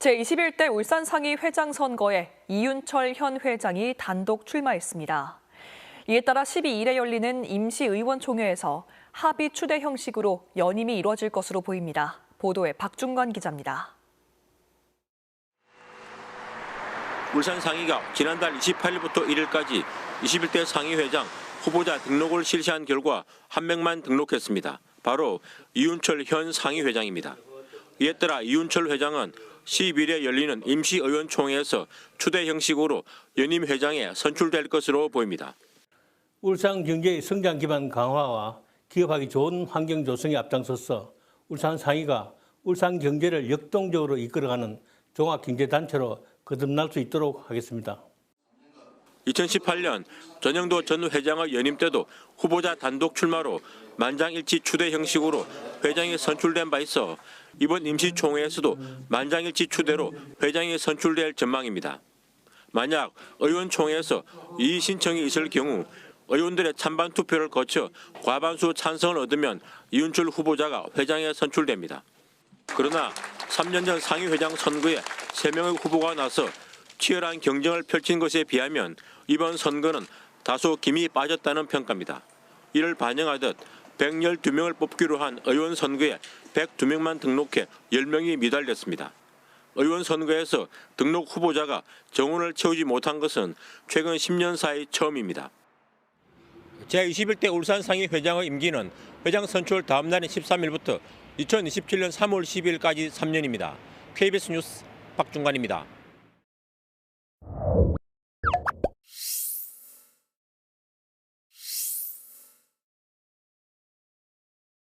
제21대 울산 상위 회장 선거에 이윤철 현 회장이 단독 출마했습니다. 이에 따라 12일에 열리는 임시의원총회에서 합의 추대 형식으로 연임이 이뤄질 것으로 보입니다. 보도에 박중관 기자입니다. 울산 상위가 지난달 28일부터 1일까지 21대 상위회장 후보자 등록을 실시한 결과 한 명만 등록했습니다. 바로 이윤철 현 상위회장입니다. 이에 따라 이윤철 회장은 10일에 열리는 임시의원총회에서 추대 형식으로 연임 회장에 선출될 것으로 보입니다. 울산 경제의 성장 기반 강화와 기업하기 좋은 환경 조성에 앞장서서 울산 상위가 울산 경제를 역동적으로 이끌어가는 종합경제단체로 거듭날 수 있도록 하겠습니다. 2018년 전영도 전 회장의 연임 때도 후보자 단독 출마로 만장일치 추대 형식으로 회장이 선출된 바 있어 이번 임시총회에서도 만장일치 추대로 회장이 선출될 전망입니다. 만약 의원총회에서 이 신청이 있을 경우 의원들의 찬반 투표를 거쳐 과반수 찬성을 얻으면 이윤철 후보자가 회장에 선출됩니다. 그러나 3년 전 상위회장 선거에 3명의 후보가 나서 치열한 경쟁을 펼친 것에 비하면 이번 선거는 다소 김이 빠졌다는 평가입니다. 이를 반영하듯 112명을 뽑기로 한 의원 선거에 102명만 등록해 10명이 미달됐습니다. 의원 선거에서 등록 후보자가 정원을 채우지 못한 것은 최근 10년 사이 처음입니다. 제21대 울산 상위 회장의 임기는 회장 선출 다음 날인 13일부터 2027년 3월 10일까지 3년입니다. KBS 뉴스 박중관입니다.